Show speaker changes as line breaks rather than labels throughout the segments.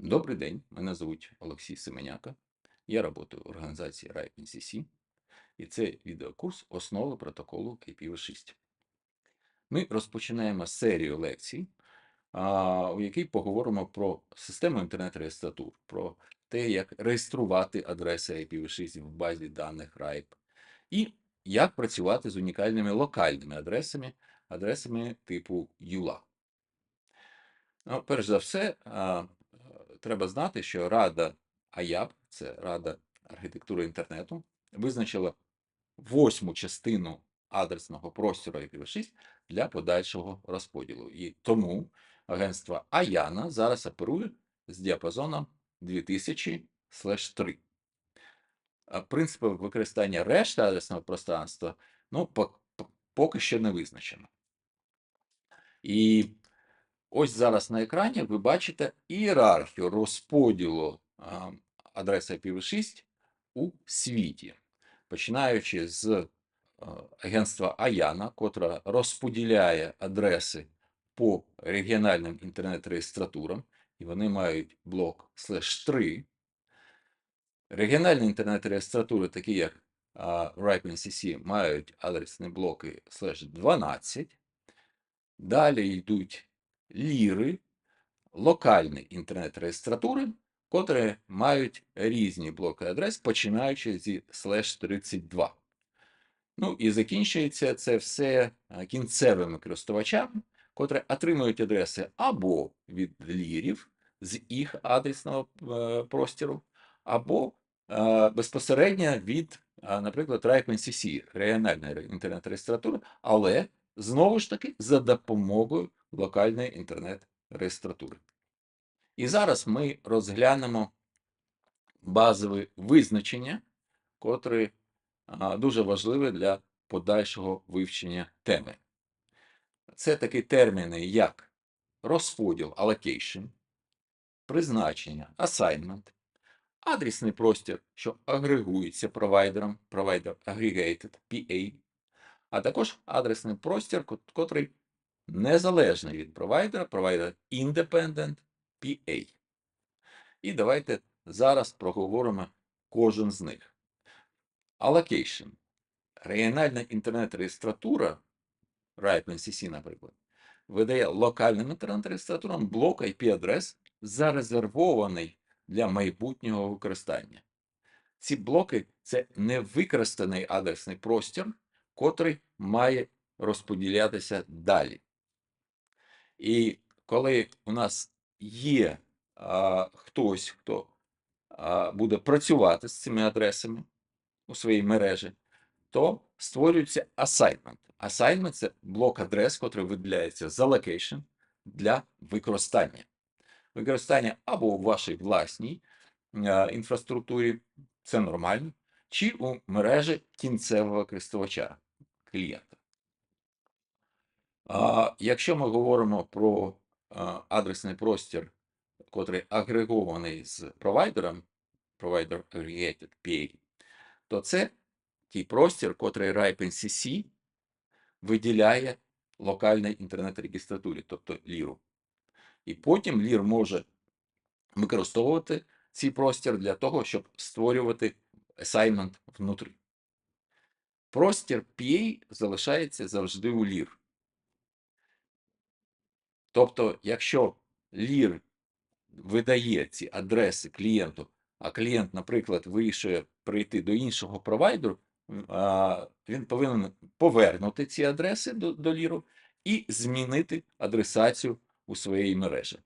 Добрий день, мене звуть Олексій Семеняка. Я працюю в організації RIPE-NCC, і це відеокурс Основи протоколу IPv6. Ми розпочинаємо серію лекцій, у якій поговоримо про систему інтернет-реєстратур, про те, як реєструвати адреси IPv6 в базі даних RIPE, і як працювати з унікальними локальними адресами, адресами типу EULA. Ну, перш за все, треба знати, що Рада АЯП, це Рада архітектури інтернету, визначила восьму частину адресного простору IPv6 для подальшого розподілу. І тому агентство АЯНА зараз оперує з діапазоном 2000/3. А Принципи використання решти адресного пространства ну, по- по- поки що не визначено. І ось зараз на екрані ви бачите ієрархію розподілу адреси IPv6 у світі, починаючи з е, агентства Аяна, котра розподіляє адреси по регіональним інтернет-реєстратурам, і вони мають блок слеш 3. Регіональні інтернет-реєстратури, такі як RIPE-NCC, мають адресні блоки слеш 12. Далі йдуть ліри, локальні інтернет-реєстратури, котрі мають різні блоки адрес, починаючи зі слеш 32. Ну і закінчується це все кінцевими користувачами, котрі отримують адреси або від лірів з їх адресного е, простору, або е, безпосередньо від, наприклад, RIPE-NCC, регіональної інтернет-реєстратури, але знову ж таки за допомогою локальної інтернет-реєстратури. І зараз ми розглянемо базові визначення, котрі дуже важливі для подальшого вивчення теми. Це такі терміни, як розподіл allocation, призначення assignment, адресний простір, що агрегується провайдером, провайдер aggregated, PA, а також адресний простір, котрий незалежний від провайдера, провайдер Independent PA. І давайте зараз проговоримо кожен з них. Allocation. Регіональна інтернет-реєстратура, RIPE-NCC, наприклад, видає локальним інтернет-реєстратурам блок IP-адрес, зарезервований для майбутнього використання. Ці блоки це невикористаний адресний простір, котрий має розподілятися далі. І коли у нас є а, хтось, хто а, буде працювати з цими адресами у своїй мережі, то створюється assignment. Assignment – це блок адрес, котрий виділяється за location для використання. Використання або у вашій власній е, інфраструктурі, це нормально, чи у мережі кінцевого користувача, клієнта. Якщо ми говоримо про адресний простір, котрий агрегований з провайдером, Provider Aggregated PA, то це той простір, котрий RIPE-NCC виділяє локальній інтернет-регістратурі, тобто ліру. І потім лір може використовувати цей простір для того, щоб створювати assignment внутрі. Простір PA залишається завжди у лір. Тобто, якщо лір видає ці адреси клієнту, а клієнт, наприклад, вирішує прийти до іншого провайдеру, він повинен повернути ці адреси до, до ліру і змінити адресацію у своїй мережі.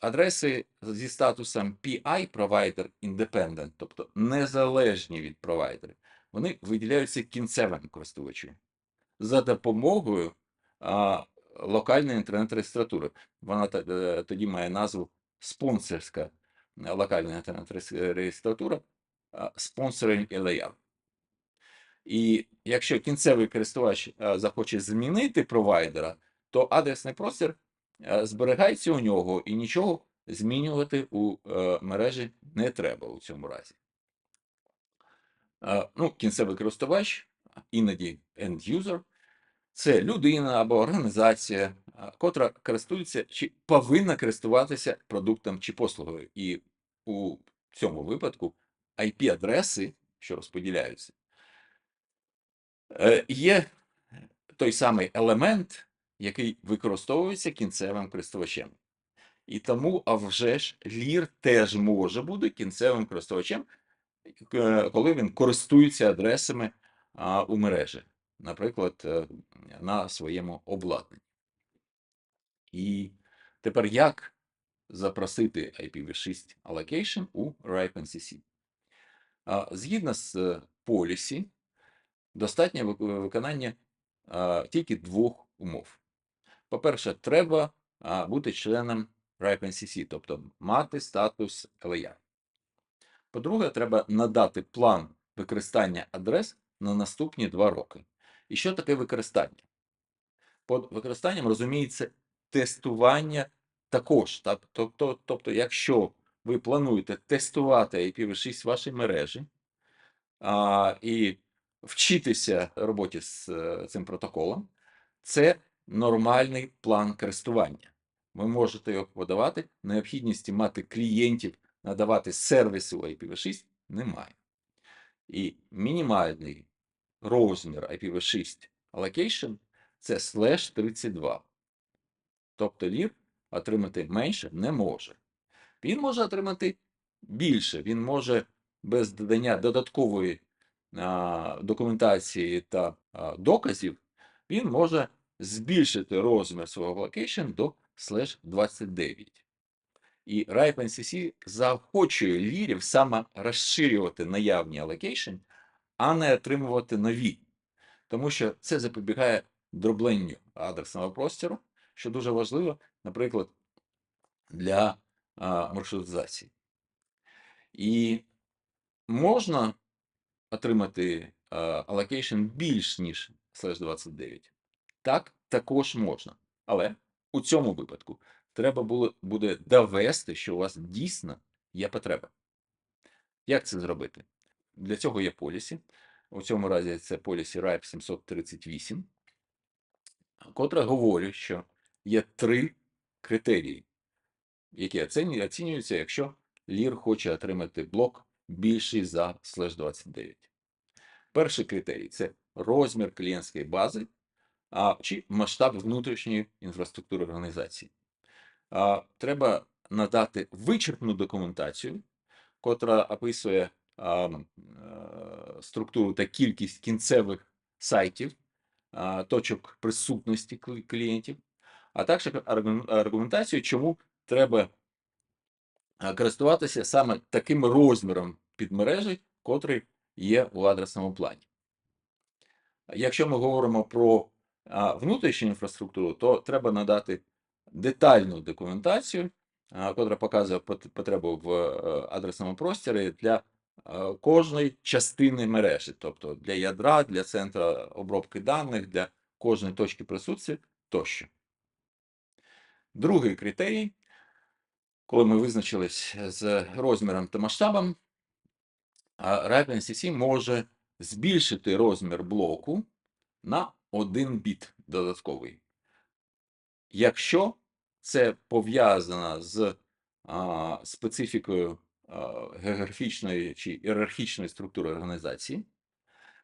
Адреси зі статусом PI Provider Independent, тобто незалежні від провайдера, вони виділяються кінцевим користувачу за допомогою а, локальної інтернет-реєстратури. Вона е, тоді має назву спонсорська е, локальна інтернет-реєстратура а, Sponsoring LAR. І якщо кінцевий користувач е, захоче змінити провайдера, то адресний простір зберігається у нього і нічого змінювати у мережі не треба у цьому разі. Ну, кінцевий користувач, іноді end-user, це людина або організація, котра користується чи повинна користуватися продуктом чи послугою. І у цьому випадку IP-адреси, що розподіляються, е, є той самий елемент, який використовується кінцевим користувачем. І тому, а вже ж, лір теж може бути кінцевим користувачем, е, коли він користується адресами у мережі, наприклад, е, на своєму обладнанні. І тепер як запросити IPv6 allocation у RIPE-NCC? Згідно з е, полісі, достатньо виконання тільки двох умов. По-перше, треба бути членом RIPE-NCC, тобто мати статус LAR. По-друге, треба надати план використання адрес на наступні два роки. І що таке використання? Під використанням розуміється тестування також. Тобто, тобто, якщо ви плануєте тестувати IPv6 в вашій мережі а, і вчитися роботі з е, цим протоколом, це нормальний план користування. Ви можете його подавати, необхідності мати клієнтів, надавати сервіси у IPv6 немає. І мінімальний розмір IPv6 allocation це слеш 32. Тобто лір отримати менше не може. Він може отримати більше, він може без додання додаткової а, документації та а, доказів, він може збільшити розмір свого allocation до слеш 29. І RIPE-NCC заохочує лірів саме розширювати наявні allocation, а не отримувати нові. Тому що це запобігає дробленню адресного простору, що дуже важливо, наприклад, для маршрутизації. І можна отримати allocation більш ніж слеш 29. Так, також можна. Але у цьому випадку треба було, буде довести, що у вас дійсно є потреба. Як це зробити? Для цього є полісі. У цьому разі це полісі RIPE 738, котра говорить, що є три критерії, які оцінюються, якщо лір хоче отримати блок більший за слеш 29. Перший критерій це розмір клієнтської бази а, чи масштаб внутрішньої інфраструктури організації. А, Треба надати вичерпну документацію, котра описує структуру та кількість кінцевих сайтів, точок присутності клієнтів, а також аргументацію, чому треба користуватися саме таким розміром підмережі, котрий є у адресному плані. Якщо ми говоримо про внутрішню інфраструктуру, то треба надати детальну документацію, котра показує потребу в е, адресному просторі для кожної частини мережі, тобто для ядра, для центру обробки даних, для кожної точки присутствия тощо. Другий критерій, коли ми визначились з розміром та масштабом, а RIPE NCC може збільшити розмір блоку на 1 біт додатковий. Якщо це пов'язано з а, специфікою а, географічної чи ієрархічної структури організації,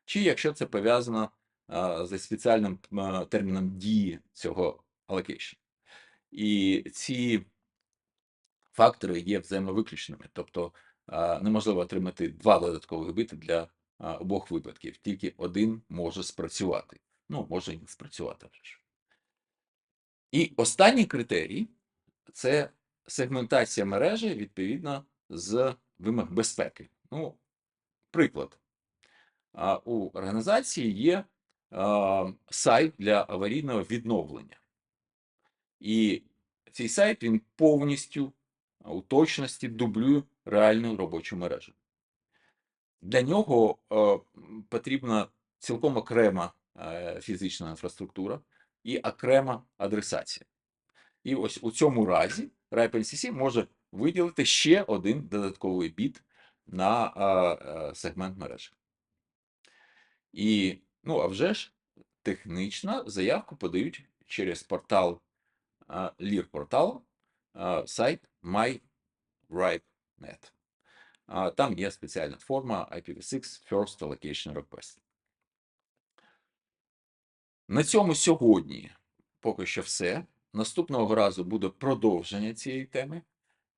чи якщо це пов'язано а, зі спеціальним терміном дії цього allocation. І ці фактори є взаємовиключними, тобто неможливо отримати два додаткових біти для обох випадків, тільки один може спрацювати. Ну, може і не спрацювати вже ж. І останній критерій це сегментація мережі відповідно з вимог безпеки. Ну, приклад. У організації є сайт для аварійного відновлення. І цей сайт він повністю у точності дублює реальну робочу мережу. Для нього потрібна цілком окрема е, фізична інфраструктура і окрема адресація. І ось у цьому разі RIPE-NCC може виділити ще один додатковий біт на е, е, сегмент мережі. І, ну, а вже ж, технічно заявку подають через портал а, LIR порталу сайт MyRipeNet. Там є спеціальна форма IPv6 First Allocation Request. На цьому сьогодні поки що все. Наступного разу буде продовження цієї теми,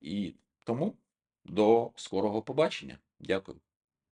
і тому до скорого побачення. Дякую.